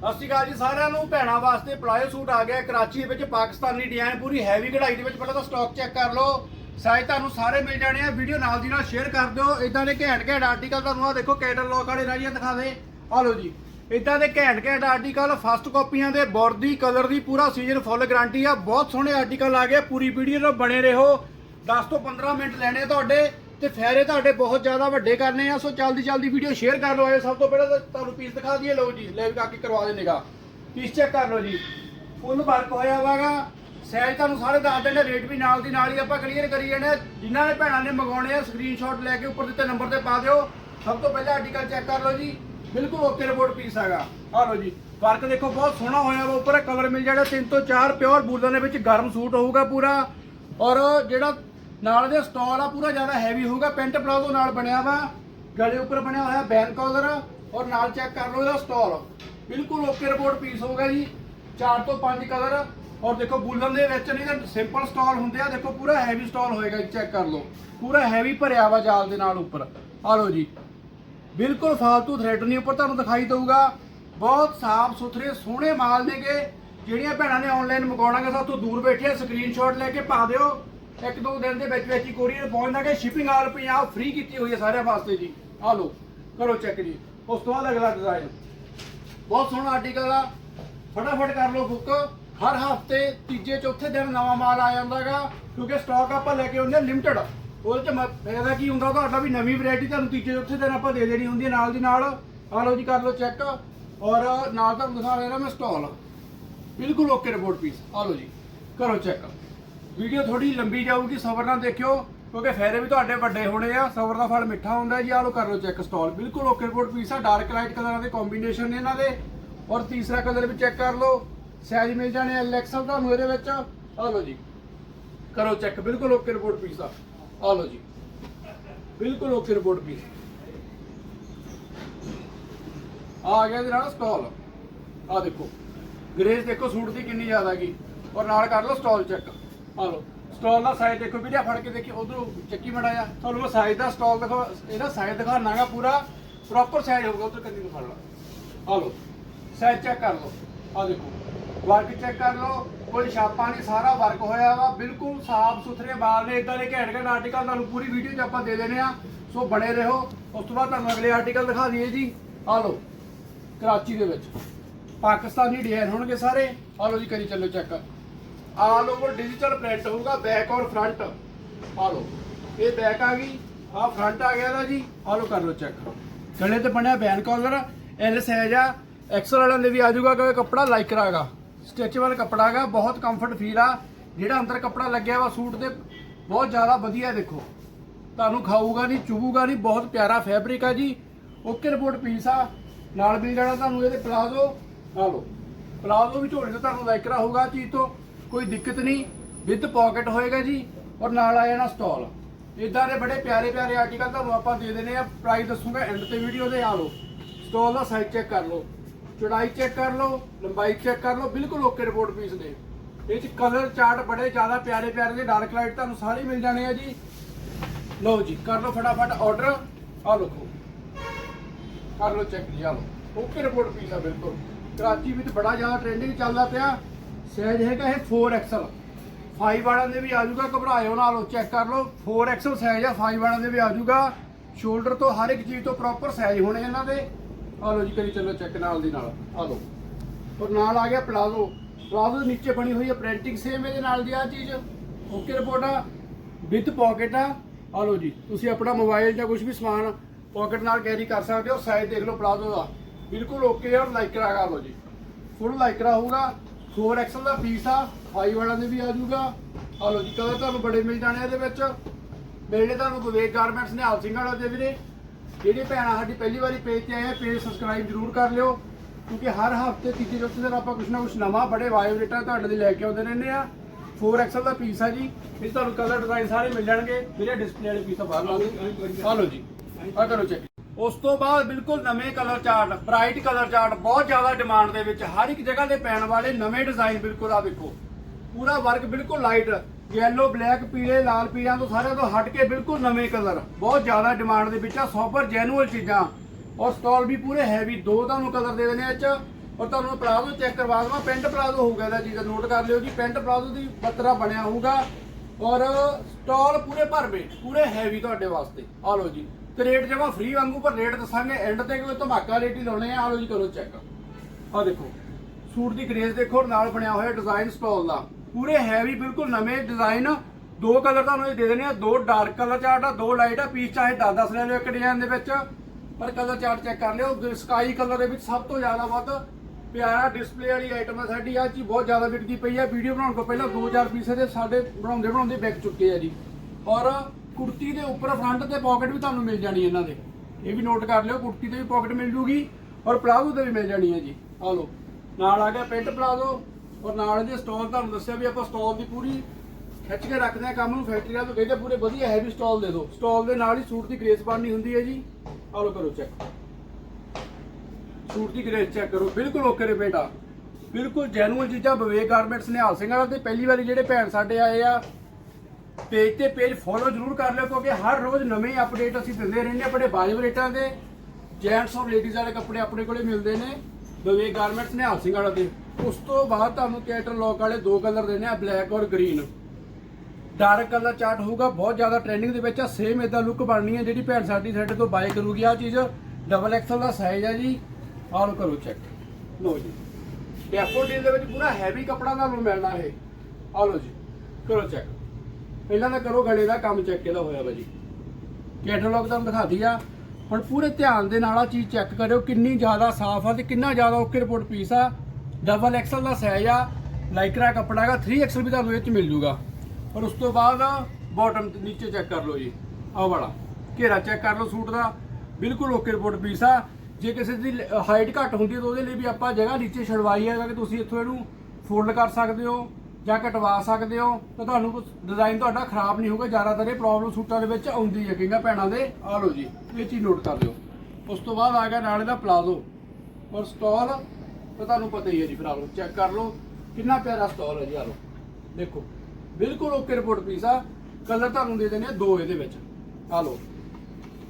ਸਤਿ ਸ਼੍ਰੀ ਅਕਾਲ ਜੀ ਸਾਰਿਆਂ ਨੂੰ। ਭੈਣਾਂ ਵਾਸਤੇ ਪਲਾਇਓ ਸੂਟ ਆ ਗਿਆ। ਕਰਾਚੀ ਦੇ ਵਿੱਚ ਪਾਕਿਸਤਾਨੀ ਡਿਜ਼ਾਈਨ ਪੂਰੀ ਹੈਵੀ ਕਢਾਈ ਦੇ ਵਿੱਚ। ਪਹਿਲਾਂ ਤਾਂ ਸਟਾਕ ਚੈੱਕ ਕਰ ਲਓ। ਸਾਈਜ਼ ਤੁਹਾਨੂੰ ਸਾਰੇ ਮਿਲ ਜਾਣੇ ਆ। ਵੀਡੀਓ ਨਾਲ ਦੀ ਨਾਲ ਸ਼ੇਅਰ ਕਰ ਦਿਓ। ਇਦਾਂ ਦੇ ਘੈਂਟ ਘੈਂਟ ਆਰਟੀਕਲ ਤੁਹਾਨੂੰ ਆ ਦੇਖੋ ਕੈਟਲੌਗ ਵਾਲੇ ਰਾਜੀਆਂ ਦਿਖਾ ਦੇ। ਆ ਲਓ ਜੀ। ਇਦਾਂ ਦੇ ਘੈਂਟ ਘੈਂਟ ਆਰਟੀਕਲ ਫਸਟ ਕਾਪੀਆਂ ਦੇ ਬੋਰਦੀ ਕਲਰ ਦੀ, ਪੂਰਾ ਸੀਜ਼ਨ ਫੁੱਲ ਗਾਰੰਟੀ ਆ। ਬਹੁਤ ਸੋਹਣੇ ਆਰਟੀਕਲ ਆ ਗਏ। ਪੂਰੀ ਵੀਡੀਓ ਨਾਲ ਬਣੇ ਰਹੋ। 10 ਤੋਂ 15 ਮਿੰਟ ਲੈਣੇ ਤੁਹਾਡੇ। ਤੇ ਫੈਰੇ ਤੁਹਾਡੇ ਬਹੁਤ ਜ਼ਿਆਦਾ ਵੱਡੇ ਕਰਨੇ ਆ, ਸੋ ਜਲਦੀ ਜਲਦੀ ਵੀਡੀਓ ਸ਼ੇਅਰ ਕਰ ਲਓ ਇਹ। ਸਭ ਤੋਂ ਪਹਿਲਾਂ ਤਾਂ ਤੁਹਾਨੂੰ ਪੀਸ ਦਿਖਾ ਦਈਏ। ਲਓ ਜੀ, ਲੈ ਵੀ ਕਾਕੀ ਕਰਵਾ ਦੇ ਨਿਗਾ ਪੀਸ ਚੈੱਕ ਕਰ ਲਓ ਜੀ। ਫੁੱਲ ਵਰਕ ਹੋਇਆ ਵਾਗਾ ਸਾਈਜ਼ ਤੁਹਾਨੂੰ ਸਾਰੇ ਦੱਸ ਦਿੰਦੇ ਰੇਟ ਵੀ ਨਾਲ ਦੀ ਨਾਲ ਹੀ ਆਪਾਂ ਕਲੀਅਰ ਕਰੀ ਜਾਂਦੇ ਆ। ਜਿਨ੍ਹਾਂ ਨੇ ਭੈਣਾਂ ਨੇ ਮੰਗਾਉਣੇ ਆ ਸਕਰੀਨਸ਼ਾਟ ਲੈ ਕੇ ਉੱਪਰ ਦਿੱਤੇ ਨੰਬਰ ਤੇ ਪਾ ਦਿਓ। ਸਭ ਤੋਂ ਪਹਿਲਾਂ ਆਰਟੀਕਲ ਚੈੱਕ ਕਰ ਲਓ ਜੀ। ਬਿਲਕੁਲ ਓਕੇ ਰਿਪੋਰਟ ਪੀਸ ਹੈਗਾ ਆ ਲਓ ਜੀ। ਵਰਕ ਦੇਖੋ, ਬਹੁਤ ਸੋਹਣਾ ਹੋਇਆ ਵਾ। ਉੱਪਰ ਕਵਰ ਮਿਲ ਜਾਣਾ 3 ਤੋਂ 4 ਪਿਓਰ ਬੂਲਾਂ ਦੇ ਵਿੱਚ ਗਰਮ ਸੂਟ ਹੋਊਗਾ ਪੂਰਾ। ਔਰ ਜਿਹੜਾ ਨਾਲ ਦੇ ਸਟਾਲ ਆ, ਪੂਰਾ ਜ਼ਿਆਦਾ ਹੈਵੀ ਹੋਊਗਾ। ਪੈਂਟ ਪਲਾਜ਼ੋ ਨਾਲ ਬਣਿਆ ਵਾ, ਗਲੇ ਉੱਪਰ ਬਣਿਆ ਹੋਇਆ ਬੈਨ ਕਾਲਰ ਔਰ ਨਾਲ ਚੈੱਕ ਕਰ ਲਓ ਇਹਦਾ ਸਟਾਲ। ਬਿਲਕੁਲ ਓਕੇ ਰਿਪੋਰਟ ਪੀਸ ਹੋਊਗਾ ਜੀ। 4 ਤੋਂ 5 ਕਲਰ ਔਰ ਦੇਖੋ, ਬੁਲਨ ਦੇ ਵਿੱਚ ਨਹੀਂ, ਤਾਂ ਸਿੰਪਲ ਸਟਾਲ ਹੁੰਦੇ ਆ। ਦੇਖੋ, ਪੂਰਾ ਹੈਵੀ ਸਟਾਲ ਹੋਏਗਾ ਚੈੱਕ ਕਰ ਲਓ। ਪੂਰਾ ਹੈਵੀ ਭਰਿਆ ਵਾ ਜਾਲ ਦੇ ਨਾਲ ਉੱਪਰ। ਆ ਲਓ ਜੀ। ਬਿਲਕੁਲ ਫਾਲਤੂ ਥ੍ਰੈਡ ਨਹੀਂ, ਉੱਪਰ ਤੁਹਾਨੂੰ ਦਿਖਾਈ ਦਊਗਾ। ਬਹੁਤ ਸਾਫ਼ ਸੁਥਰੇ, ਸੋਹਣੇ ਮਾਲ ਨੇਗੇ। ਜਿਹੜੀਆਂ ਭੈਣਾਂ ਨੇ ਆਨਲਾਈਨ ਮੰਗਾਉਣਾਗਾ ਸਭ ਤੋਂ ਦੂਰ ਬੈਠੀਆਂ ਸਕਰੀਨਸ਼ਾਟ ਲੈ ਕੇ ਪਾ ਦਿਓ। ਇੱਕ ਦੋ ਦਿਨ ਦੇ ਵਿੱਚ ਵਿੱਚ ਹੀ ਕੋਰੀਅਰ ਪਹੁੰਚਦਾ ਕਿ ਸ਼ਿਪਿੰਗ ਆਲ ਪੰਜਾਬ ਫ੍ਰੀ ਕੀਤੀ ਹੋਈ ਹੈ ਸਾਰਿਆਂ ਵਾਸਤੇ ਜੀ। ਆ ਲਓ, ਕਰੋ ਚੈੱਕ ਜੀ। ਉਸ ਤੋਂ ਬਾਅਦ ਅਗਲਾ ਡਿਜ਼ਾਈਨ ਬਹੁਤ ਸੋਹਣਾ ਆਰਟੀਕਲ ਆ। ਫਟਾਫਟ ਕਰ ਲਓ ਬੁੱਕ ਹਰ ਹਫ਼ਤੇ ਤੀਜੇ, ਚੌਥੇ ਦਿਨ ਨਵਾਂ ਮਾਲ ਆ ਜਾਂਦਾਗਾ ਕਿਉਂਕਿ ਸਟਾਕ ਆਪਾਂ ਲੈ ਕੇ ਆਉਂਦੇ ਲਿਮਟਿਡ ਉਹਦੇ ਚ ਮ- ਫਾਇਦਾ ਕੀ ਹੁੰਦਾ? ਤੁਹਾਡਾ ਵੀ ਨਵੀਂ ਵੈਰਾਈਟੀ ਤੁਹਾਨੂੰ ਤੀਜੇ, ਚੌਥੇ ਦਿਨ ਆਪਾਂ ਦੇ ਦੇਣੀ ਹੁੰਦੀ ਹੈ ਨਾਲ ਦੀ ਨਾਲ। ਆ ਲਓ ਜੀ, ਕਰ ਲਓ ਚੈੱਕ ਔਰ ਨਾਲ ਤੁਹਾਨੂੰ ਦਿਖਾ ਰਿਹਾ ਮੈਂ ਸਟਾਲ ਬਿਲਕੁਲ ਓਕੇ ਰਿਪੋਰਟ ਪੀਸ ਆ ਲਓ ਜੀ, ਕਰੋ ਚੈੱਕ ਵੀਡੀਓ ਥੋੜੀ ਲੰਬੀ ਜਾਊਗੀ, ਸਬਰ ਨਾਲ ਦੇਖਿਓ, ਕਿਉਂਕਿ ਫੈਰੇ ਵੀ ਤੁਹਾਡੇ ਵੱਡੇ ਹੋਣੇ ਆ, ਸਬਰ ਦਾ ਫਲ ਮਿੱਠਾ ਹੁੰਦਾ ਜੀ ਆ ਲਓ, ਕਰ ਲਓ ਚੈੱਕ ਸਟਾਲ ਬਿਲਕੁਲ ਓਕੇ ਰਿਪੋਰਟ ਪੀਸ ਆ ਡਾਰਕ ਲਾਈਟ ਕਲਰਾਂ ਦੇ ਕੰਬੀਨੇਸ਼ਨ ਨੇ ਇਹਨਾਂ ਦੇ। ਔਰ ਤੀਸਰਾ ਕਲਰ ਵੀ ਚੈੱਕ ਕਰ ਲਓ। ਸਾਈਜ਼ ਮਿਲ ਜਾਣੇ ਐਲ ਐਕਸਲ ਤੁਹਾਨੂੰ ਇਹਦੇ ਵਿੱਚ। ਆ ਲਓ ਜੀ। ਕਰੋ ਚੈੱਕ ਬਿਲਕੁਲ ਓਕੇ ਰਿਪੋਰਟ ਪੀਸ ਆ। ਆ ਲਓ ਜੀ। ਬਿਲਕੁਲ ਓਕੇ ਰਿਪੋਰਟ ਪੀਸ ਆ ਗਿਆ ਜੀ ਨਾਲ ਸਟਾਲ ਆ ਦੇਖੋ। ਗ੍ਰੇਸ ਦੇਖੋ ਸੂਟ ਦੀ ਕਿੰਨੀ ਜ਼ਿਆਦਾ ਗਈ ਔਰ ਨਾਲ ਕਰ ਲਓ ਸਟਾਲ ਚੈੱਕ ਆ ਲਓ ਸਟਾਲ ਦਾ ਸਾਈਜ਼ ਦੇਖੋ ਵੀਡੀਓ ਫੜ ਕੇ ਦੇਖੀ, ਉਧਰੋਂ ਚੱਕੀ ਮੜਾ ਤੁਹਾਨੂੰ ਮੈਂ ਸਾਈਜ਼ ਦਾ ਸਟਾਲ ਦਿਖਾ, ਇਹਦਾ ਸਾਈਜ਼ ਦਿਖਾਣਾਗਾ ਪੂਰਾ ਪ੍ਰੋਪਰ ਸਾਈਜ਼ ਹੋਊਗਾ, ਉਧਰ ਕੰਨੀ ਨੂੰ ਫੜ ਲਾ। ਆ ਲਓ ਸਾਈਜ਼ ਚੈੱਕ ਕਰ ਲਓ। ਆ ਦੇਖੋ ਵਰਕ ਚੈੱਕ ਕਰ ਲਓ, ਕੋਈ ਛਾਪਾ ਨਹੀਂ, ਸਾਰਾ ਵਰਕ ਹੋਇਆ ਵਾ, ਬਿਲਕੁਲ ਸਾਫ਼ ਸੁਥਰੇ ਬਾਲ ਨੇ ਇਦਾਂ ਦੇ ਘੈਂਟ ਘੈਂਟ ਆਰਟੀਕਲ ਤੁਹਾਨੂੰ ਪੂਰੀ ਵੀਡੀਓ 'ਚ ਆਪਾਂ ਦੇ ਦੇਣੇ ਆ, ਸੋ ਬਣੇ ਰਹੋ। ਉਸ ਤੋਂ ਬਾਅਦ ਤੁਹਾਨੂੰ ਅਗਲੇ ਆਰਟੀਕਲ ਦਿਖਾ ਦਈਏ ਜੀ। ਆ ਲਓ, ਕਰਾਚੀ ਦੇ ਵਿੱਚ। ਪਾਕਿਸਤਾਨੀ ਡਿਜ਼ਾਈਨ ਹੋਣਗੇ ਸਾਰੇ। ਆ ਲਓ ਜੀ, ਕਰੀ ਚੱਲੋ check all over digital print ਹੋਊਗਾ ਬੈਕ ਔਰ ਫਰੰਟ ਆ ਲਓ। ਇਹ ਬੈਕ ਆ ਗਈ ਆ ਫਰੰਟ ਆ ਗਿਆ ਇਹਦਾ ਜੀ ਆ ਲਓ ਕਰ ਲਓ ਚੈੱਕ ਗਲੇ ਤੇ ਬਣਿਆ ਬੈਨ ਕਾਲਰ ਐਲ ਸਾਈਜ਼ ਆ। ਐਕਸਲ ਵਾਲਿਆਂ ਦੇ ਵੀ ਆ ਜਾਊਗਾ ਕਿ ਕੱਪੜਾ ਲਾਈਕਰਾ ਹੈਗਾ। ਸਟ੍ਰੈਚੇਬਲ ਕੱਪੜਾ ਹੈਗਾ, ਬਹੁਤ ਕੰਫਰਟ ਫੀਲ ਆ। ਜਿਹੜਾ ਅੰਦਰ ਕੱਪੜਾ ਲੱਗਿਆ ਵਾ ਸੂਟ ਦੇ, ਬਹੁਤ ਜ਼ਿਆਦਾ ਵਧੀਆ ਦੇਖੋ। ਤੁਹਾਨੂੰ ਖਾਊਗਾ ਨਹੀਂ ਚੁਭੂਗਾ ਨਹੀਂ, ਬਹੁਤ ਪਿਆਰਾ ਫੈਬਰਿਕ ਆ ਜੀ। ਓਕੇ ਰਿਪੋਰਟ ਪੀਸ ਆ। ਨਾਲ ਮਿਲ ਜਾਣਾ ਤੁਹਾਨੂੰ ਇਹਦੇ ਪਲਾਜ਼ੋ ਆ ਲਓ। ਪਲਾਜ਼ੋ ਵੀ ਝੋਲੇ ਤੋਂ ਤੁਹਾਨੂੰ ਲਾਈਕਰਾ ਹੋਊਗਾ ਚੀਜ਼ ਤੋਂ। ਕੋਈ ਦਿੱਕਤ ਨਹੀਂ ਵਿਦ ਪਾਕਟ ਹੋਏਗਾ ਜੀ, ਔਰ ਨਾਲ ਆ ਜਾਣਾ ਸਟਾਲ ਇਦਾਂ ਦੇ ਬੜੇ ਪਿਆਰੇ ਪਿਆਰੇ ਆਰਟੀਕਲ ਤੁਹਾਨੂੰ ਆਪਾਂ ਦੇ ਦੇਣੇ ਆ ਪ੍ਰਾਈਸ ਦੱਸੂਗਾ ਐਂਡ ਤੇ ਵੀਡੀਓ ਦੇ ਆ ਲਓ। ਸਟਾਲ ਦਾ ਸਾਈਜ਼ ਚੈੱਕ ਕਰ ਲਓ, ਚੌੜਾਈ ਚੈੱਕ ਕਰ ਲਓ, ਲੰਬਾਈ ਚੈੱਕ ਕਰ ਲਓ, ਬਿਲਕੁਲ ਓਕੇ ਰਿਪੋਰਟ ਪੀਸ ਨੇ। ਇਹ ਚ ਕਲਰ ਚਾਰਟ ਬੜੇ ਜ਼ਿਆਦਾ ਪਿਆਰੇ ਪਿਆਰੇ ਦੇ ਡਾਰਕ ਲਾਈਟ ਤੁਹਾਨੂੰ ਸਾਰੇ ਮਿਲ ਜਾਣੇ ਆ ਜੀ। ਲਓ ਜੀ, ਕਰ ਲਓ ਫਟਾਫਟ ਆਰਡਰ ਆ ਲਓ ਕਰ ਲਓ ਚੈੱਕ ਜੀ ਆ ਲਓ। ਓਕੇ ਰਿਪੋਰਟ ਪੀਸ ਆ ਬਿਲਕੁਲ। ਕਰਾਚੀ ਵਿੱਚ ਬੜਾ ਜ਼ਿਆਦਾ ਟ੍ਰੈਂਡਿੰਗ ਚੱਲਦਾ ਪਿਆ। ਸਾਈਜ਼ ਹੈਗਾ ਇਹ 4XL 5 ਵਾਲਿਆਂ ਦੇ ਵੀ ਆ ਜਾਊਗਾ, ਘਬਰਾਇਓ ਨਾ ਲਓ ਚੈੱਕ ਕਰ ਲਓ। 4XL ਸਾਈਜ਼ ਆ 5 ਵਾਲਿਆਂ ਦੇ ਵੀ ਆ ਜਾਊਗਾ। ਸ਼ੋਲਡਰ ਤੋਂ ਹਰ ਇੱਕ ਚੀਜ਼ ਤੋਂ ਪ੍ਰੋਪਰ ਸਾਈਜ਼ ਹੋਣੇ ਇਹਨਾਂ ਦੇ। ਆ ਲਓ ਜੀ, ਕਰੀ ਚੱਲੋ ਚੈੱਕ ਨਾਲ ਦੀ ਨਾਲ। ਆ ਲਓ। ਔਰ ਨਾਲ ਆ ਗਿਆ ਪਲਾਜ਼ੋ। ਪਲਾਜ਼ੋ ਦੇ ਨੀਚੇ ਬਣੀ ਹੋਈ ਹੈ ਪ੍ਰਿੰਟਿੰਗ ਸੇਮ ਇਹਦੇ ਨਾਲ ਦੀ ਆ ਚੀਜ਼। ਓਕੇ ਰਿਪੋਰਟ ਆ। ਵਿਦ ਪਾਕਟ ਆ। ਆ ਲਓ ਜੀ, ਤੁਸੀਂ ਆਪਣਾ ਮੋਬਾਈਲ ਜਾਂ ਕੁਝ ਵੀ ਸਮਾਨ ਪਾਕਟ ਨਾਲ ਕੈਰੀ ਕਰ ਸਕਦੇ ਹੋ ਸਾਈਜ਼ ਦੇਖ ਲਓ ਪਲਾਜ਼ੋ ਦਾ। ਬਿਲਕੁਲ ਓਕੇ ਔਰ ਲਾਈਕਰਾ ਆ ਲਓ ਜੀ। ਫੁੱਲ ਲਾਈਕਰਾ ਹੋਊਗਾ। 4XL ਦਾ ਪੀਸ ਆ 5 ਵਾਲਾ ਦੇ ਵੀ ਆ ਜਾਊਗਾ। ਆ ਲਓ ਜੀ, ਕਲਰ ਤੁਹਾਨੂੰ ਬੜੇ ਮਿਲ ਜਾਣੇ ਇਹਦੇ ਵਿੱਚ। ਮੇਰੇ ਤੁਹਾਨੂੰ ਵਿਵੇਕ ਗਾਰਮੈਂਟਸ ਨੇ ਹਾਲ ਸਿੰਘ ਵਾਲਾ ਦੇ ਵੀਰੇ। ਜਿਹੜੀ ਭੈਣਾਂ ਸਾਡੀ ਪਹਿਲੀ ਵਾਰੀ ਪੇਜ ਤੇ ਆਏ ਆ ਪੇਜ ਸਬਸਕ੍ਰਾਈਬ ਜ਼ਰੂਰ ਕਰ ਲਿਓ। ਕਿਉਂਕਿ ਹਰ ਹਫ਼ਤੇ ਤੀਜੇ ਚੌਥੇ ਦਿਨ ਆਪਾਂ ਕੁਛ ਨਾ ਕੁਛ ਨਵਾਂ, ਬੜੇ ਵਾਇਬ੍ਰੇਟਰ ਤੁਹਾਡੇ ਲਈ ਲੈ ਕੇ ਆਉਂਦੇ ਰਹਿੰਦੇ ਆ। 4XL ਦਾ ਪੀਸ ਆ ਜੀ। ਇਹ ਤੁਹਾਨੂੰ ਕਲਰ ਡਿਜ਼ਾਈਨ ਸਾਰੇ ਮਿਲ ਜਾਣਗੇ। ਵੀਰੇ ਡਿਸਪਲੇ ਵਾਲੇ ਪੀਸ ਆ ਬਾਹਰ ਲਾ ਦਿਓ। ਆ ਲਓ ਜੀ ਆ ਕਰੋ ਚੈੱਕ ਉਸ ਤੋਂ ਬਾਅਦ ਬਿਲਕੁਲ ਨਵੇਂ colour chart bright colour chart ਬਹੁਤ ਜ਼ਿਆਦਾ ਡਿਮਾਂਡ ਦੇ ਵਿੱਚ ਹਰ ਇੱਕ ਜਗ੍ਹਾ ਤੇ ਪੈਣ ਵਾਲੇ ਨਵੇਂ ਡਿਜ਼ਾਈਨ ਬਿਲਕੁਲ ਆ ਵੇਖੋ। ਪੂਰਾ ਵਰਕ ਬਿਲਕੁਲ ਲਾਈਟ ਯੈਲੋ ਬਲੈਕ ਪੀਲੇ, ਲਾਲ, ਪੀਲਿਆਂ ਤੋਂ ਸਾਰਿਆਂ ਤੋਂ ਹਟ ਕੇ ਬਿਲਕੁਲ ਨਵੇਂ ਕਲਰ ਬਹੁਤ ਜ਼ਿਆਦਾ ਡਿਮਾਂਡ ਦੇ ਵਿੱਚ ਆ ਸੌਪਰ ਜੈਨੂਅਲ ਚੀਜ਼ਾਂ। ਔਰ ਸਟਾਲ ਵੀ ਪੂਰੇ ਹੈਵੀ ਦੋ ਤੁਹਾਨੂੰ ਕਲਰ ਦੇ ਦੇਣੇ ਆ ਚ। ਔਰ ਤੁਹਾਨੂੰ ਪਲਾਜ਼ੋ ਚੈੱਕ ਕਰਵਾ ਦਵਾਂ ਪੈਂਟ ਪਲਾਜ਼ੋ ਹੋਊਗਾ ਇਹਦਾ ਜੀ ਨੋਟ ਕਰ ਲਿਓ ਜੀ ਪੈਂਟ ਪਲਾਜ਼ੋ ਦੀ ਬਤਰਾ ਬਣਿਆ ਹੋਊਗਾ। ਔਰ ਸਟਾਲ ਪੂਰੇ ਭਰਵੇਂ ਪੂਰੇ ਹੈਵੀ ਤੁਹਾਡੇ ਵਾਸਤੇ। ਆ ਲਓ ਜੀ। ਤੇ ਰੇਟ ਜਮਾ ਫ੍ਰੀ ਵਾਂਗੂ, ਪਰ ਰੇਟ ਦੱਸਾਂਗੇ ਐਂਡ ਤੇ ਕੋਈ ਧਮਾਕਾ ਰੇਟ ਹੀ ਲਾਉਣੇ ਆ ਆ ਜੀ ਕਰੋ ਚੈੱਕ ਆ ਦੇਖੋ, ਸੂਟ ਦੀ ਗ੍ਰੇਸ ਦੇਖੋ, ਨਾਲ ਬਣਿਆ ਹੋਇਆ ਡਿਜ਼ਾਈਨ ਸਟਾਲ ਦਾ। ਪੂਰੇ ਹੈਵੀ ਬਿਲਕੁਲ ਨਵੇਂ ਡਿਜ਼ਾਈਨ ਦੋ ਕਲਰ ਤੁਹਾਨੂੰ ਇਹ ਦੇ ਦੇਣੇ ਆ, ਦੋ ਡਾਰਕ ਕਲਰ ਚਾਰਟ ਆ, ਦੋ ਲਾਈਟ ਆ ਪੀਸ ਚਾਹੇ 10 10 ਲੈ ਲਿਓ ਇੱਕ ਡਿਜ਼ਾਈਨ ਦੇ ਵਿੱਚ, ਪਰ ਕਲਰ ਚਾਰਟ ਚੈੱਕ ਕਰ ਲਿਓ। ਸਕਾਈ ਕਲਰ ਦੇ ਵਿੱਚ ਸਭ ਤੋਂ ਜ਼ਿਆਦਾ ਵੱਧ ਪਿਆਰਾ ਡਿਸਪਲੇ ਵਾਲੀ ਆਈਟਮ ਆ ਸਾਡੀ ਆ ਚੀਜ਼ ਬਹੁਤ ਜ਼ਿਆਦਾ ਵਿਕਦੀ ਪਈ ਆ। ਵੀਡੀਓ ਬਣਾਉਣ ਤੋਂ ਪਹਿਲਾਂ 2000 ਪੀਸ ਦੇ ਸਾਡੇ ਬਣਾਉਂਦੇ ਬਣਾਉਂਦੇ ਵਿਕ ਚੁੱਕੇ ਆ ਜੀ। ਔਰ ਕੁੜਤੀ ਦੇ ਉੱਪਰ ਫਰੰਟ ਤੇ ਪਾਕਟ ਵੀ ਤੁਹਾਨੂੰ ਮਿਲ ਜਾਣੀ ਇਹਨਾਂ ਦੇ। ਇਹ ਵੀ ਨੋਟ ਕਰ ਲਿਓ, ਕੁੜਤੀ ਤੇ ਵੀ ਪਾਕਟ ਮਿਲ ਜੂਗੀ ਔਰ ਪਲਾਜ਼ੋ ਤੇ ਵੀ ਮਿਲ ਜਾਣੀ ਹੈ ਜੀ। ਆ ਲਓ, ਨਾਲ ਆ ਗਿਆ ਪੈਂਟ ਪਲਾਜ਼ੋ ਔਰ ਨਾਲ ਇਹਦੇ ਸਟਾਲ ਤੁਹਾਨੂੰ ਦੱਸਿਆ ਵੀ ਆਪਾਂ ਸਟਾਲ ਦੀ ਪੂਰੀ ਖਿੱਚ ਕੇ ਰੱਖਦੇ ਆ ਕੰਮ ਨੂੰ ਫੈਕਟਰੀਆਂ ਤੋਂ ਕਹਿੰਦੇ ਪੂਰੇ ਵਧੀਆ ਹੈਵੀ ਸਟਾਲ ਦੇ ਦਿਓ। ਸਟਾਲ ਦੇ ਨਾਲ ਹੀ ਸੂਟ ਦੀ ਗ੍ਰੇਸ ਬਣਨੀ ਹੁੰਦੀ ਹੈ ਜੀ। ਆ ਲਓ ਕਰੋ ਚੈੱਕ ਸੂਟ ਦੀ ਗ੍ਰੇਸ ਚੈੱਕ ਕਰੋ, ਬਿਲਕੁਲ ਓਕੇ ਰੇ ਬੇਟਾ ਬਿਲਕੁਲ ਜੈਨੂਅਲ ਚੀਜ਼ਾਂ ਵਿਵੇਕ ਗਾਰਮੈਂਟਸ ਨਿਹਾਲ ਸਿੰਘ ਵਾਲਾ ਤੇ ਪਹਿਲੀ ਵਾਰੀ ਜਿਹੜੇ ਭੈਣ ਸਾਡੇ ਆਏ ਆ ਪੇਜ ਤੇ ਪੇਜ ਫੋਲੋ ਜਰੂਰ ਕਰ ਲਿਓ ਕਿਉਂਕਿ ਹਰ ਰੋਜ਼ ਨਵੇਂ ਅਪਡੇਟ ਅਸੀਂ ਦਿੰਦੇ ਰਹਿੰਦੇ ਹਾਂ ਬੜੇ ਵਾਜਬ ਰੇਟਾਂ ਦੇ। ਜੈਂਟਸ ਔਰ ਲੇਡੀਜ਼ ਵਾਲੇ ਕੱਪੜੇ ਆਪਣੇ ਕੋਲੇ ਮਿਲਦੇ ਨੇ। ਬਵੇਕ ਗਾਰਮੈਂਟਸ ਨੇ ਹਾਊਸਿੰਗ ਵਾਲਾ ਦੇ। ਉਸ ਤੋਂ ਬਾਅਦ ਤੁਹਾਨੂੰ ਕੈਟਲੌਗ ਵਾਲੇ ਦੋ ਕਲਰ ਦੇਣੇ ਆ ਬਲੈਕ ਔਰ ਗ੍ਰੀਨ ਡਾਰਕ ਕਲਰ ਚਾਰਟ ਹੋਊਗਾ, ਬਹੁਤ ਜ਼ਿਆਦਾ ਟ੍ਰੈਂਡਿੰਗ ਦੇ ਵਿੱਚ ਆ ਸੇਮ ਇਦਾਂ ਲੁੱਕ ਬਣਨੀ ਹੈ ਜਿਹੜੀ ਭੈਣ ਸਾਡੀ ਸਾਡੇ ਤੋਂ ਬਾਈ ਕਰੂਗੀ। ਆ ਚੀਜ਼ ਡਬਲ ਐਕਸਲ ਦਾ ਸਾਈਜ਼ ਆ ਜੀ। ਆਹ ਕਰੋ ਚੈੱਕ ਲਓ ਜੀ। ਡੈਫੋਡਿਲ ਦੇ ਵਿੱਚ ਪੂਰਾ ਹੈਵੀ ਕਪੜਾ ਤੁਹਾਨੂੰ ਮਿਲਣਾ ਇਹ। ਆ ਲਓ ਜੀ। ਕਰੋ ਚੈੱਕ ਪਹਿਲਾਂ ਤਾਂ ਕਰੋ ਗਲੇ ਦਾ ਕੰਮ ਚੈੱਕ ਇਹਦਾ ਹੋਇਆ ਵਾ ਜੀ। ਕੈਟਲੌਗ ਤੁਹਾਨੂੰ ਦਿਖਾਦੀ ਆ। ਹੁਣ ਪੂਰੇ ਧਿਆਨ ਦੇ ਨਾਲ ਆ ਚੀਜ਼ ਚੈੱਕ ਕਰਿਓ, ਕਿੰਨੀ ਜ਼ਿਆਦਾ ਸਾਫ਼ ਆ ਤੇ ਕਿੰਨਾ ਜ਼ਿਆਦਾ ਓਕੇ ਰਿਪੋਰਟ ਪੀਸ ਆ। ਡਬਲ ਐਕਸਲ ਦਾ ਸਾਈਜ਼ ਆ ਲਾਈਕਰਾ ਕੱਪੜਾ ਹੈਗਾ 3 ਐਕਸਲ ਵੀ ਤੁਹਾਨੂੰ ਇਹ ਚ ਮਿਲ ਜੂਗਾ। ਔਰ ਉਸ ਤੋਂ ਬਾਅਦ ਬਾਟਮ ਨੀਚੇ ਚੈੱਕ ਕਰ ਲਓ ਜੀ, ਆਹ ਵਾਲਾ। ਘੇਰਾ ਚੈੱਕ ਕਰ ਲਓ ਸੂਟ ਦਾ। ਬਿਲਕੁਲ ਓਕੇ ਰਿਪੋਰਟ ਪੀਸ ਆ। ਜੇ ਕਿਸੇ ਦੀ ਹਾਈਟ ਘੱਟ ਹੁੰਦੀ ਹੈ ਤਾਂ ਉਹਦੇ ਲਈ ਵੀ ਆਪਾਂ ਜਗ੍ਹਾ ਨੀਚੇ ਛਡਵਾਈ ਹੈਗਾ ਕਿ ਤੁਸੀਂ ਇੱਥੋਂ ਇਹਨੂੰ ਫੋਲਡ ਕਰ ਸਕਦੇ ਹੋ। ਜਾਂ ਕਟਵਾ ਸਕਦੇ ਹੋ, ਤਾਂ ਤੁਹਾਨੂੰ ਡਿਜ਼ਾਈਨ ਤੁਹਾਡਾ ਖਰਾਬ ਨਹੀਂ ਹੋਊਗਾ, ਜ਼ਿਆਦਾਤਰ ਇਹ ਪ੍ਰੋਬਲਮ ਸੂਟਾਂ ਦੇ ਵਿੱਚ ਆਉਂਦੀ ਹੈ ਕਿੰਗਾ ਭੈਣਾਂ ਦੇ। ਆ ਲਓ ਜੀ, ਇਹ ਚੀਜ਼ ਨੋਟ ਕਰ ਲਿਓ ਉਸ ਤੋਂ ਬਾਅਦ ਆ ਗਿਆ ਨਾਲ ਇਹਦਾ ਪਲਾਜ਼ੋ ਔਰ ਸਟਾਲ ਤਾਂ ਤੁਹਾਨੂੰ ਪਤਾ ਹੀ ਹੈ ਜੀ ਫਿਰ ਆ ਲਓ ਚੈੱਕ ਕਰ ਲਓ, ਕਿੰਨਾ ਪਿਆਰਾ ਸਟਾਲ ਹੈ ਜੀ ਆ ਲਓ। ਦੇਖੋ, ਬਿਲਕੁਲ ਓਕੇ ਰਿਪੋਰਟ ਪੀਸ ਆ। ਕਲਰ ਤੁਹਾਨੂੰ ਦੇ ਦੇਣੇ ਦੋ ਇਹਦੇ ਵਿੱਚ। ਆ ਲਓ।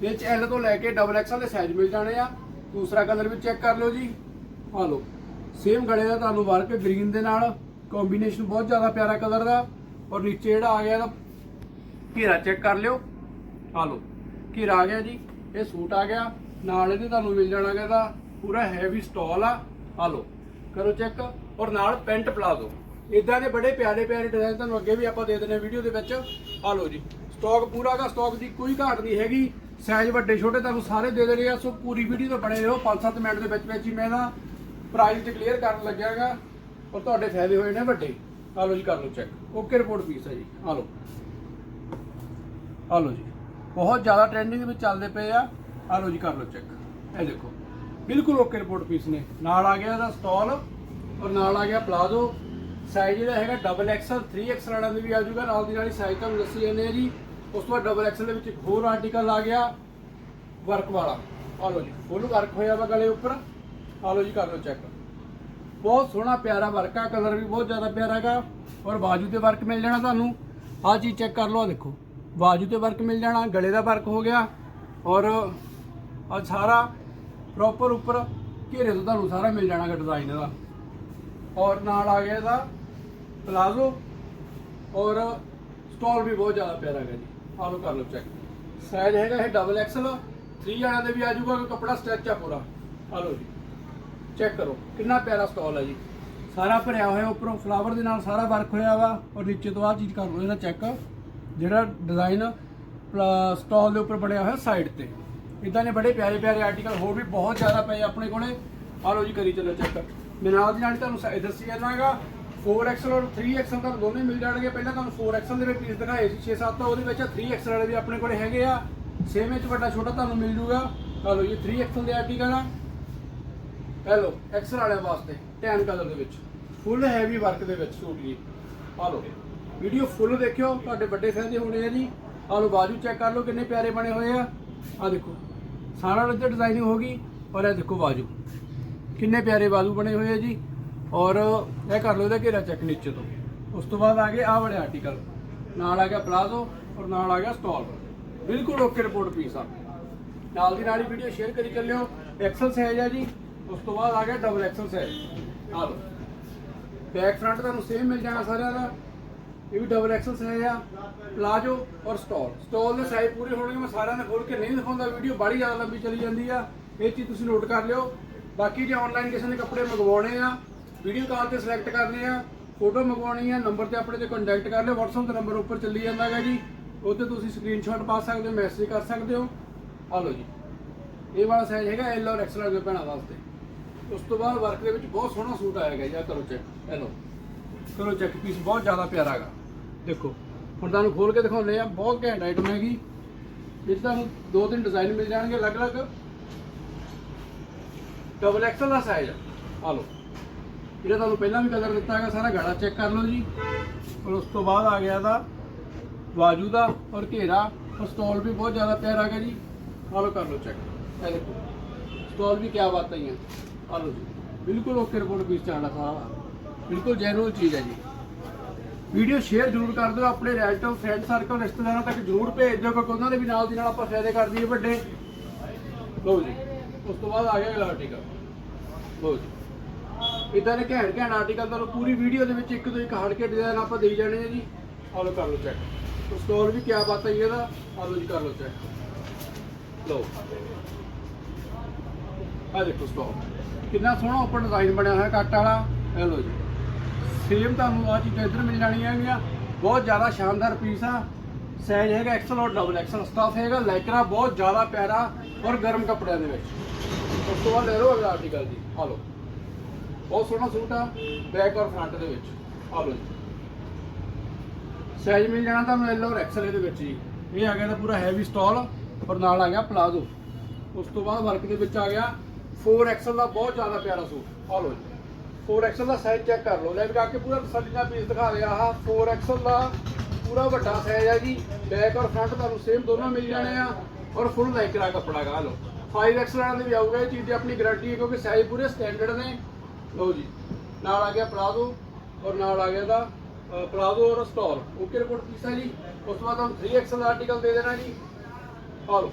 ਇਹ 'ਚ ਐਲ ਤੋਂ ਲੈ ਕੇ ਡਬਲ ਐਕਸਲ ਦੇ ਸਾਈਜ਼ ਮਿਲ ਜਾਣੇ ਆ। ਦੂਸਰਾ ਕਲਰ ਵੀ ਚੈੱਕ ਕਰ ਲਿਓ ਜੀ। ਆ ਲਓ। ਸੇਮ ਗਲੇ ਦਾ ਤੁਹਾਨੂੰ ਵਰਕ ਗ੍ਰੀਨ ਦੇ ਨਾਲ। ਕੰਬੀਨੇਸ਼ਨ ਬਹੁਤ ਜ਼ਿਆਦਾ ਪਿਆਰਾ ਕਲਰ ਦਾ ਔਰ ਨੀਚੇ ਜਿਹੜਾ ਆ ਗਿਆ ਇਹਦਾ ਘੇਰਾ ਚੈੱਕ ਕਰ ਲਿਓ। ਆ ਲਓ। ਘੇਰਾ ਆ ਗਿਆ ਜੀ। ਇਹ ਸੂਟ ਆ ਗਿਆ। ਨਾਲ ਇਹਦੇ ਤੁਹਾਨੂੰ ਮਿਲ ਜਾਣਾ ਇਹਦਾ ਪੂਰਾ ਹੈਵੀ ਸਟਾਲ ਆ। ਆ ਲਓ। ਕਰੋ ਚੈੱਕ ਔਰ ਨਾਲ ਪੈਂਟ ਪਲਾਜ਼ੋ। ਇਦਾਂ ਦੇ ਬੜੇ ਪਿਆਰੇ ਪਿਆਰੇ ਡਿਜ਼ਾਈਨ ਤੁਹਾਨੂੰ ਅੱਗੇ ਵੀ ਆਪਾਂ ਦੇ ਦਿੰਦੇ ਵੀਡੀਓ ਦੇ ਵਿੱਚ। ਆ ਲਓ ਜੀ। ਸਟਾਕ ਪੂਰਾ ਦਾ ਸਟਾਕ ਦੀ ਕੋਈ ਘਾਟ ਨਹੀਂ ਹੈਗੀ। ਸਾਈਜ਼ ਵੱਡੇ ਛੋਟੇ ਤੁਹਾਨੂੰ ਸਾਰੇ ਦੇ ਦੇਣੇ ਆ। ਸੋ ਪੂਰੀ ਵੀਡੀਓ ਤੋਂ ਬਣੇ ਰਹੋ। 5-7 ਮਿੰਟ ਦੇ ਵਿੱਚ ਵਿੱਚ ਹੀ ਮੈਂ ਨਾ ਪ੍ਰਾਈਸ ਕਲੀਅਰ ਕਰਨ ਲੱਗਿਆਗਾ ਔਰ ਤੁਹਾਡੇ ਫਾਇਦੇ ਹੋਏ ਨੇ ਵੱਡੇ। ਆ ਲਓ ਜੀ, ਕਰ ਲਓ ਚੈੱਕ ਓਕੇ ਰਿਪੋਰਟ ਪੀਸ ਹੈ ਜੀ। ਆ ਲਓ। ਆ ਲਓ ਜੀ। ਬਹੁਤ ਜ਼ਿਆਦਾ ਟ੍ਰੈਂਡਿੰਗ ਵਿੱਚ ਚੱਲਦੇ ਪਏ ਆ। ਆ ਲਓ ਜੀ, ਕਰ ਲਓ ਚੈੱਕ ਇਹ ਦੇਖੋ। ਬਿਲਕੁਲ ਓਕੇ ਰਿਪੋਰਟ ਪੀਸ ਨੇ। ਨਾਲ ਆ ਗਿਆ ਇਹਦਾ ਸਟਾਲ ਔਰ ਨਾਲ ਆ ਗਿਆ ਪਲਾਜ਼ੋ ਸਾਈਜ਼ ਜਿਹੜਾ ਹੈਗਾ ਡਬਲ ਐਕਸਲ 3 ਐਕਸਲ ਵਾਲਾ ਦੇ ਵੀ ਆ ਜਾਊਗਾ ਨਾਲ ਦੀ ਨਾਲ ਹੀ ਸਾਈਜ਼ ਤੁਹਾਨੂੰ ਦੱਸੀ ਜਾਂਦੇ ਆ ਜੀ। ਉਸ ਤੋਂ ਬਾਅਦ ਡਬਲ ਐਕਸਲ ਦੇ ਵਿੱਚ ਇੱਕ ਹੋਰ ਆਰਟੀਕਲ ਆ ਗਿਆ। ਵਰਕ ਵਾਲਾ। ਆ ਲਓ ਜੀ। ਫੁੱਲ ਵਰਕ ਹੋਇਆ ਵਾ ਗਲੇ ਉੱਪਰ। ਆ ਲਓ ਜੀ, ਕਰ ਲਓ ਚੈੱਕ ਬਹੁਤ ਸੋਹਣਾ ਪਿਆਰਾ ਵਰਕ ਆ ਕਲਰ ਵੀ ਬਹੁਤ ਜ਼ਿਆਦਾ ਪਿਆਰਾ ਹੈਗਾ ਔਰ ਬਾਜੂ ਤੇ ਵਰਕ ਮਿਲ ਜਾਣਾ ਤੁਹਾਨੂੰ। ਆਹ ਚੀਜ਼ ਚੈੱਕ ਕਰ ਲਓ, ਆਹ ਦੇਖੋ। ਬਾਜੂ ਤੇ ਵਰਕ ਮਿਲ ਜਾਣਾ, ਗਲੇ ਦਾ ਵਰਕ ਹੋ ਗਿਆ ਔਰ ਆ ਸਾਰਾ ਪ੍ਰੋਪਰ ਉੱਪਰ ਘੇਰੇ ਤੋਂ ਤੁਹਾਨੂੰ ਸਾਰਾ ਮਿਲ ਜਾਣਾਗਾ ਡਿਜ਼ਾਈਨ ਇਹਦਾ ਔਰ ਨਾਲ ਆ ਗਿਆ ਇਹਦਾ ਪਲਾਜ਼ੋ ਔਰ ਸਟਾਲ ਵੀ ਬਹੁਤ ਜ਼ਿਆਦਾ ਪਿਆਰਾ ਹੈਗਾ ਜੀ। ਆ ਲਓ ਕਰ ਲਓ ਚੈੱਕ ਸਾਈਜ਼ ਹੈਗਾ ਇਹ ਡਬਲ ਐਕਸਲ 3 ਜਣਾਂ ਦੇ ਵੀ ਆ ਜਾਊਗਾ ਕਿ ਕੱਪੜਾ ਸਟੈਚ ਆ ਪੂਰਾ। ਆ ਲਓ ਜੀ। ਚੈੱਕ ਕਰੋ, ਕਿੰਨਾ ਪਿਆਰਾ ਸਟਾਲ ਹੈ ਜੀ। ਸਾਰਾ ਭਰਿਆ ਹੋਇਆ, ਉੱਪਰੋਂ ਫਲਾਵਰ ਦੇ ਨਾਲ ਸਾਰਾ ਵਰਕ ਹੋਇਆ ਵਾ, ਔਰ ਨੀਚੇ ਤੋਂ ਆਹ ਚੀਜ਼ ਕਰ ਲਓ, ਇਹਦਾ ਚੈੱਕ ਜਿਹੜਾ ਡਿਜ਼ਾਈਨ ਸਟਾਲ ਦੇ ਉੱਪਰ ਬਣਿਆ ਹੋਇਆ ਸਾਈਡ ਤੇ। ਇਦਾਂ ਦੇ ਬੜੇ ਪਿਆਰੇ ਪਿਆਰੇ ਆਰਟੀਕਲ ਹੋਰ ਵੀ ਬਹੁਤ ਜ਼ਿਆਦਾ ਪਏ ਆਪਣੇ ਕੋਲੇ। ਆਹ ਲਓ ਜੀ, ਕਰੀ ਚੱਲੋ ਚੈੱਕ ਮੈਂ ਨਾਲ ਦੀ ਨਾਲ ਤੁਹਾਨੂੰ ਦੱਸਿਆ ਦੱਸੀ ਜਾਣਾਗਾ 4XL ਔਰ 3XL ਤੁਹਾਨੂੰ ਦੋਨੇ ਮਿਲ ਜਾਣਗੇ। ਪਹਿਲਾਂ ਤੁਹਾਨੂੰ 4XL ਦੇ ਵਿੱਚ ਪੀਸ ਦਿਖਾਏ ਸੀ 6-7 ਤਾਂ ਉਹਦੇ ਵਿੱਚ 3XL ਵਾਲੇ ਵੀ ਆਪਣੇ ਕੋਲੇ ਹੈਗੇ ਆ। ਸੇਮ ਵਿੱਚ ਵੱਡਾ ਛੋਟਾ ਤੁਹਾਨੂੰ ਮਿਲ ਜੂਗਾ। ਆਹ ਲਓ ਜੀ 3XL ਦੇ ਆਰਟੀਕਲ ਆ। ਹੈਲੋ ਐਕਸਲ ਵਾਲਿਆਂ ਵਾਸਤੇ ਟੈਨ ਕਲਰ ਦੇ ਵਿੱਚ ਫੁੱਲ ਹੈਵੀ ਵਰਕ ਦੇ ਵਿੱਚ ਸੂਟ ਜੀ। ਆ ਲਓ ਵੀਡੀਓ ਫੁੱਲ ਦੇਖਿਓ, ਤੁਹਾਡੇ ਵੱਡੇ ਫਾਇਦੇ ਹੋਣੇ ਆ ਜੀ। ਆ ਲਓ, ਬਾਜੂ ਚੈੱਕ ਕਰ ਲਓ, ਕਿੰਨੇ ਪਿਆਰੇ ਬਣੇ ਹੋਏ ਆ। ਆ ਦੇਖੋ, ਸਾਰਾ ਵਿੱਚ ਡਿਜ਼ਾਈਨਿੰਗ ਹੋ ਗਈ, ਔਰ ਇਹ ਦੇਖੋ ਬਾਜੂ। ਕਿੰਨੇ ਪਿਆਰੇ ਬਾਜੂ ਬਣੇ ਹੋਏ ਆ ਜੀ। ਔਰ ਇਹ ਕਰ ਲਓ ਇਹਦਾ ਘੇਰਾ ਚੈੱਕ ਨੀਚੇ ਤੋਂ। ਉਸ ਤੋਂ ਬਾਅਦ ਆ ਗਏ ਆਹ ਵਾਲੇ ਆਰਟੀਕਲ ਨਾਲ ਆ ਗਿਆ ਪਲਾਜ਼ੋ ਔਰ ਨਾਲ ਆ ਗਿਆ ਸਟਾਲ ਬਿਲਕੁਲ ਓਕੇ ਰਿਪੋਰਟ ਪੀਸ ਆ। ਨਾਲ ਦੀ ਨਾਲ ਹੀ ਵੀਡੀਓ ਸ਼ੇਅਰ ਕਰੀ ਚੱਲਿਓ। ਐਕਸਲ ਸਾਈਜ਼ ਆ ਜੀ। ਉਸ ਤੋਂ ਬਾਅਦ ਆ ਗਿਆ ਡਬਲ ਐਕਸਲ ਸਾਈਜ਼ ਆ ਲਓ। ਬੈਕ ਫਰੰਟ ਤੁਹਾਨੂੰ ਸੇਮ ਮਿਲ ਜਾਣਾ ਸਾਰਿਆਂ ਦਾ। ਇਹ ਵੀ ਡਬਲ ਐਕਸਲ ਸਾਈਜ਼ ਆ। ਪਲਾਜੋ ਔਰ ਸਟਾਲ ਸਟਾਲ ਦੇ ਸਾਈਜ਼ ਪੂਰੇ ਹੋਣਗੇ, ਮੈਂ ਸਾਰਿਆਂ ਨੇ ਖੋਲ ਕੇ ਨਹੀਂ ਦਿਖਾਉਂਦਾ ਵੀਡੀਓ ਬੜੀ ਜ਼ਿਆਦਾ ਲੰਬੀ ਚਲੀ ਜਾਂਦੀ ਆ। ਇਹ ਚੀਜ਼ ਤੁਸੀਂ ਨੋਟ ਕਰ ਲਿਓ। ਬਾਕੀ ਜੇ ਆਨਲਾਈਨ ਕਿਸੇ ਨੇ ਕੱਪੜੇ ਮੰਗਵਾਉਣੇ ਆ ਵੀਡੀਓ ਕਾਲ ਤੇ ਸਿਲੈਕਟ ਕਰਨੇ ਆ ਫੋਟੋ ਮੰਗਵਾਉਣੀ ਆ ਨੰਬਰ ਤੇ ਆਪਣੇ ਤੇ ਕੰਟੈਕਟ ਕਰ ਲਿਓ। WhatsApp ਦੇ ਨੰਬਰ ਉੱਪਰ ਚੱਲੀ ਜਾਂਦਾ ਹੈਗਾ ਜੀ। ਉੱਤੇ ਤੁਸੀਂ ਸਕਰੀਨਸ਼ਾਟ ਪਾ ਸਕਦੇ ਹੋ ਮੈਸੇਜ ਕਰ ਸਕਦੇ ਹੋ। ਆ ਲਓ ਜੀ। ਇਹ ਵਾਲਾ ਸਾਈਜ਼ ਹੈਗਾ ਐਲ ਔਰ ਐਕਸਲ ਦੇ ਭੈਣਾਂ ਵਾਸਤੇ। ਉਸ ਤੋਂ ਬਾਅਦ ਵਰਕ ਦੇ ਵਿੱਚ ਬਹੁਤ ਸੋਹਣਾ ਸੂਟ ਆਇਆ ਹੈਗਾ ਜੀ ਕਰੋ ਚੈੱਕ ਇਹ ਲਓ। ਕਰੋ ਚੈੱਕ ਪੀਸ ਬਹੁਤ ਜ਼ਿਆਦਾ ਪਿਆਰਾ ਹੈਗਾ। ਦੇਖੋ, ਹੁਣ ਤੁਹਾਨੂੰ ਖੋਲ ਕੇ ਦਿਖਾਉਂਦੇ ਆ ਬਹੁਤ ਘੈਂਟ ਆਈਟਮ ਹੈਗੀ। ਇਹ 'ਚ ਤੁਹਾਨੂੰ ਦੋ ਤਿੰਨ ਡਿਜ਼ਾਈਨ ਮਿਲ ਜਾਣਗੇ ਅਲੱਗ-ਅਲੱਗ। ਡਬਲ ਐਕਸਲ ਦਾ ਸਾਈਜ਼ ਆ ਲਓ। ਜਿਹੜਾ ਤੁਹਾਨੂੰ ਪਹਿਲਾਂ ਵੀ ਕਲਰ ਦਿੱਤਾ ਹੈਗਾ, ਸਾਰਾ ਗਾੜਾ ਚੈੱਕ ਕਰ ਲਓ ਜੀ। ਔਰ ਉਸ ਤੋਂ ਬਾਅਦ ਆ ਗਿਆ ਦਾ ਬਾਜੂ ਦਾ ਔਰ ਘੇਰਾ। ਔਰ ਸਟਾਲ ਵੀ ਬਹੁਤ ਜ਼ਿਆਦਾ ਪਿਆਰਾ ਹੈਗਾ ਜੀ। ਆ ਲਓ, ਕਰ ਲਓ ਚੈੱਕ ਇਹ ਦੇਖੋ ਸਟਾਲ ਵੀ ਕਿਆ ਬਾਤ ਹੈ ਆ ਲਓ ਜੀ ਬਿਲਕੁਲ ਓਕੇ ਰਿਪੋਰਟ ਪੀਸ ਚਾੜਾ ਸਾਰਾ ਬਿਲਕੁਲ ਜੈਨੂਅਲ ਚੀਜ਼ ਹੈ ਜੀ। ਵੀਡੀਓ ਸ਼ੇਅਰ ਜ਼ਰੂਰ ਕਰ ਦਿਓ, ਆਪਣੇ ਰਿਲੇਟਿਵ ਫਰੈਂਡ ਸਰਕਲ ਰਿਸ਼ਤੇਦਾਰਾਂ ਤੱਕ ਜ਼ਰੂਰ ਭੇਜ ਦਿਓ, ਕਿਉਂਕਿ ਉਹਨਾਂ ਦੇ ਵੀ ਨਾਲ ਦੀ ਨਾਲ ਆਪਾਂ ਫਾਇਦੇ ਕਰ ਦਈਏ ਵੱਡੇ। ਲਓ ਜੀ, ਉਸ ਤੋਂ ਬਾਅਦ ਆ ਗਿਆ ਅਗਲਾ ਆਰਟੀਕਲ ਲਓ ਜੀ। ਇਦਾਂ ਦੇ ਘੈਂਟ ਘੈਂਟ ਆਰਟੀਕਲ ਤੁਹਾਨੂੰ ਪੂਰੀ ਵੀਡੀਓ ਦੇ ਵਿੱਚ ਇੱਕ ਤੋਂ ਇੱਕ ਹੜ ਕੇ ਡਿਜ਼ਾਈਨ ਆਪਾਂ ਦੇਈ ਜਾਣੇ ਆ ਜੀ। ਆਹ ਲਓ, ਕਰ ਲਓ ਚੈੱਕ ਸਟੋਰ ਵੀ ਕਿਆ ਬਾਤ ਹੈ ਜੀ ਇਹਦਾ। ਆਹ ਲਓ ਜੀ, ਕਰ ਲਓ ਚੈੱਕ ਲਓ। ਆ ਦੇਖੋ ਸਟੋਰ ਕਿੰਨਾ ਸੋਹਣਾ ਉੱਪਰ ਡਿਜ਼ਾਈਨ ਬਣਿਆ ਹੋਇਆ ਕੱਟ ਵਾਲਾ। ਇਹ ਲਓ ਜੀ। ਸੇਮ ਤੁਹਾਨੂੰ ਆ ਚੀਜ਼ਾਂ ਇੱਧਰ ਮਿਲ ਜਾਣੀਆਂ ਹੈਗੀਆਂ। ਬਹੁਤ ਜ਼ਿਆਦਾ ਸ਼ਾਨਦਾਰ ਪੀਸ ਆ। ਸਾਈਜ਼ ਹੈਗਾ ਐਕਸਲ ਔਰ ਡਬਲ ਐਕਸਲ ਸਟਾਫ ਹੈਗਾ ਲੈਕਰਾ ਬਹੁਤ ਜ਼ਿਆਦਾ ਪਿਆਰਾ ਔਰ ਗਰਮ ਕੱਪੜਿਆਂ ਦੇ ਵਿੱਚ। ਉਸ ਤੋਂ ਬਾਅਦ ਲੈ ਲਓ ਅਗਲਾ ਆਰਟੀਕਲ ਜੀ। ਆ ਲਓ। ਬਹੁਤ ਸੋਹਣਾ ਸੂਟ ਆ ਬੈਕ ਔਰ ਫਰੰਟ ਦੇ ਵਿੱਚ। ਆ ਲਓ ਜੀ। ਸਾਈਜ਼ ਮਿਲ ਜਾਣਾ ਤੁਹਾਨੂੰ ਐਲ ਔਰ ਐਕਸਲ ਇਹਦੇ ਵਿੱਚ ਜੀ। ਇਹ ਆ ਗਿਆ ਤਾਂ ਪੂਰਾ ਹੈਵੀ ਸਟਾਲ ਔਰ ਨਾਲ ਆ ਗਿਆ ਪਲਾਜ਼ੋ ਉਸ ਤੋਂ ਬਾਅਦ ਵਰਕ ਦੇ ਵਿੱਚ ਆ ਗਿਆ 4 ਐਕਸਲ ਦਾ ਬਹੁਤ ਜ਼ਿਆਦਾ ਪਿਆਰਾ ਸੂਟ। ਆ ਲਓ ਜੀ। 4 ਐਕਸਲ ਦਾ ਸਾਈਜ਼ ਚੈੱਕ ਕਰ ਲਓ। ਲੈ ਕੇ ਕੇ ਪੂਰਾ ਤਸੱਲੀ ਪੀਸ ਦਿਖਾ ਰਿਹਾ ਆਹ। 4 ਐਕਸਲ ਦਾ ਪੂਰਾ ਵੱਡਾ ਸਾਈਜ਼ ਆ ਜੀ। ਬੈਕ ਔਰ ਫਰੰਟ ਤੁਹਾਨੂੰ ਸੇਮ ਦੋਨੋਂ ਮਿਲ ਜਾਣੇ ਆ। ਔਰ ਫੁੱਲ ਲਾਈਕਰਾ ਕੱਪੜਾ ਗਾ ਲਓ। 5 ਐਕਸਲ ਵਾਲਿਆਂ ਦੇ ਵੀ ਆਊਗਾ ਇਹ ਚੀਜ਼ ਦੀ ਆਪਣੀ ਗਾਰੰਟੀ ਹੈ ਕਿਉਂਕਿ ਸਾਈਜ਼ ਪੂਰੇ ਸਟੈਂਡਰਡ ਨੇ। ਲਓ ਜੀ। ਨਾਲ ਆ ਗਿਆ ਪਲਾਜ਼ੋ ਔਰ ਨਾਲ ਆ ਗਿਆ ਦਾ ਪਲਾਜ਼ੋ ਔਰ ਸਟਾਲ ਓਕੇ ਰਿਪੋਰਟ ਪੀਸ ਹੈ ਜੀ। ਉਸ ਤੋਂ ਬਾਅਦ ਤੁਹਾਨੂੰ 3 ਐਕਸਲ ਆਰਟੀਕਲ ਦੇ ਦੇਣਾ ਜੀ। ਆ ਲਓ।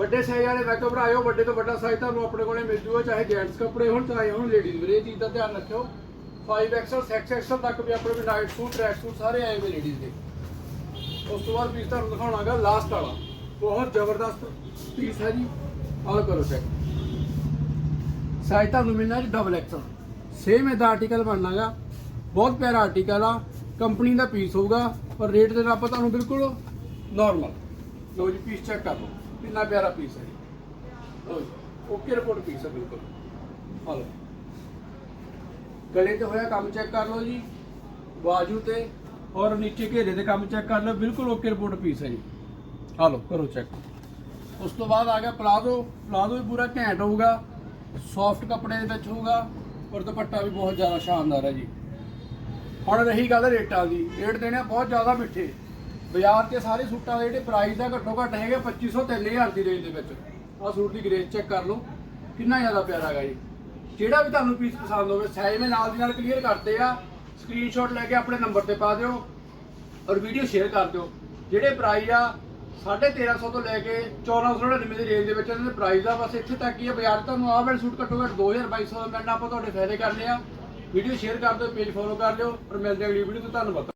ਵੱਡੇ ਸਾਈਜ਼ ਵਾਲੇ ਮੈਕਅਪ ਆਇਓ ਵੱਡੇ ਤੋਂ ਵੱਡਾ ਸਾਈਜ਼ ਤੁਹਾਨੂੰ ਆਪਣੇ ਕੋਲੇ ਮਿਲ ਜੂਗਾ, ਚਾਹੇ ਜੈਂਟਸ ਕੱਪੜੇ ਹੋਣ, ਚਾਹੇ ਹੋਣ ਲੇਡੀਜ਼ ਵੀਰੇ, ਇਹ ਚੀਜ਼ ਦਾ ਧਿਆਨ ਰੱਖਿਓ। 5XL 6XL ਤੱਕ ਵੀ ਆਪਣੇ ਕੋਲ ਨਾਈਟ ਸੂਟ ਟਰੈਕ ਸੂਟ ਸਾਰੇ ਆਏ ਹੋਏ ਲੇਡੀਜ਼ ਦੇ। ਉਸ ਤੋਂ ਬਾਅਦ ਪੀਸ ਤੁਹਾਨੂੰ ਦਿਖਾਉਣਾਗਾ ਲਾਸਟ ਵਾਲਾ। ਬਹੁਤ ਜ਼ਬਰਦਸਤ ਪੀਸ ਹੈ ਜੀ। ਆਲ ਕਰੋ ਚੈੱਕ ਸਾਈਜ਼ ਤੁਹਾਨੂੰ ਮਿਲਣਾ ਜੀ ਡਬਲ ਐਕਸਲ ਸੇਮ ਇਹਦਾ ਆਰਟੀਕਲ ਬਣਨਾਗਾ। ਬਹੁਤ ਪਿਆਰਾ ਆਰਟੀਕਲ ਆ। ਕੰਪਨੀ ਦਾ ਪੀਸ ਹੋਊਗਾ, ਪਰ ਰੇਟ ਦੇ ਨਾਲ ਆਪਾਂ ਤੁਹਾਨੂੰ ਬਿਲਕੁਲ ਨਾਰਮਲ ਲੋ ਜੀ ਪੀਸ ਚੈੱਕ ਕਰ ਲਓ। ਕਿੰਨਾ ਪਿਆਰਾ ਪੀਸ ਹੈ ਜੀ ਲਓ ਜੀ ਓਕੇ ਰਿਪੋਰਟ ਪੀਸ ਹੈ ਬਿਲਕੁਲ। ਹਲੋ। ਗਲੇ ਤੇ ਹੋਇਆ ਕੰਮ ਚੈੱਕ ਕਰ ਲਓ ਜੀ, ਬਾਜੂ ਤੇ ਔਰ ਨੀਚੇ ਘੇਰੇ ਦੇ ਕੰਮ ਚੈੱਕ ਕਰ ਲਓ, ਬਿਲਕੁਲ ਓਕੇ ਰਿਪੋਰਟ ਪੀਸ ਹੈ ਜੀ। ਹਲੋ, ਕਰੋ ਚੈੱਕ ਉਸ ਤੋਂ ਬਾਅਦ ਆ ਗਿਆ ਪਲਾਜ਼ੋ ਪਲਾਜ਼ੋ ਵੀ ਪੂਰਾ ਘੈਂਟ ਹੋਊਗਾ ਸੌਫਟ ਕੱਪੜੇ ਦੇ ਵਿੱਚ ਹੋਊਗਾ, ਔਰ ਦੁਪੱਟਾ ਵੀ ਬਹੁਤ ਜ਼ਿਆਦਾ ਸ਼ਾਨਦਾਰ ਹੈ ਜੀ। ਹੁਣ ਰਹੀ ਗੱਲ ਰੇਟਾਂ ਦੀ। ਰੇਟ ਦੇਣੇ ਆ ਬਹੁਤ ਜ਼ਿਆਦਾ ਮਿੱਠੇ। ਬਾਜ਼ਾਰ ਤੇ ਸਾਰੇ ਸੂਟਾਂ ਦੇ ਜਿਹੜੇ ਪ੍ਰਾਈਸ ਆ ਘੱਟੋ ਘੱਟ ਹੈਗੇ 2500 3000 ਦੀ ਰੇਂਜ ਦੇ ਵਿੱਚ। ਆਹ ਸੂਟ ਦੀ ਗ੍ਰੇਸ ਚੈੱਕ ਕਰ ਲਓ। ਕਿੰਨਾ ਜ਼ਿਆਦਾ ਪਿਆਰਾ ਹੈਗਾ ਜੀ। ਜਿਹੜਾ ਵੀ ਤੁਹਾਨੂੰ ਪੀਸ ਪਸੰਦ ਹੋਵੇ ਸਾਈਜ਼ ਮੈਂ ਨਾਲ ਦੀ ਨਾਲ ਕਲੀਅਰ ਕਰਤੇ ਆ। ਸਕਰੀਨਸ਼ਾਟ ਲੈ ਕੇ ਆਪਣੇ ਨੰਬਰ ਤੇ ਪਾ ਦਿਓ ਔਰ ਵੀਡੀਓ ਸ਼ੇਅਰ ਕਰ ਦਿਓ। ਜਿਹੜੇ ਪ੍ਰਾਈਸ ਆ 1350 ਤੋਂ ਲੈ ਕੇ 1499 ਦੀ ਰੇਂਜ ਦੇ ਵਿੱਚ ਇਹਨਾਂ ਦੇ ਪ੍ਰਾਈਸ ਆ। ਬਸ ਇੱਥੇ ਤੱਕ ਹੀ ਆ ਬਾਜ਼ਾਰ। ਤੁਹਾਨੂੰ ਆਹ ਵਾਲੇ ਸੂਟ ਘੱਟੋ ਘੱਟ 2000 2200 ਦਾ ਮਿਲਣਾ, ਆਪਾਂ ਤੁਹਾਡੇ ਫਾਇਦੇ ਕਰਨੇ ਆ। ਵੀਡੀਓ ਸ਼ੇਅਰ ਕਰ ਦਿਓ ਪੇਜ ਫੋਲੋ ਕਰ ਲਿਓ ਔਰ ਮਿਲਦੇ ਅਗਲੀ ਵੀਡੀਓ ਤੋਂ ਧੰਨਵਾਦ।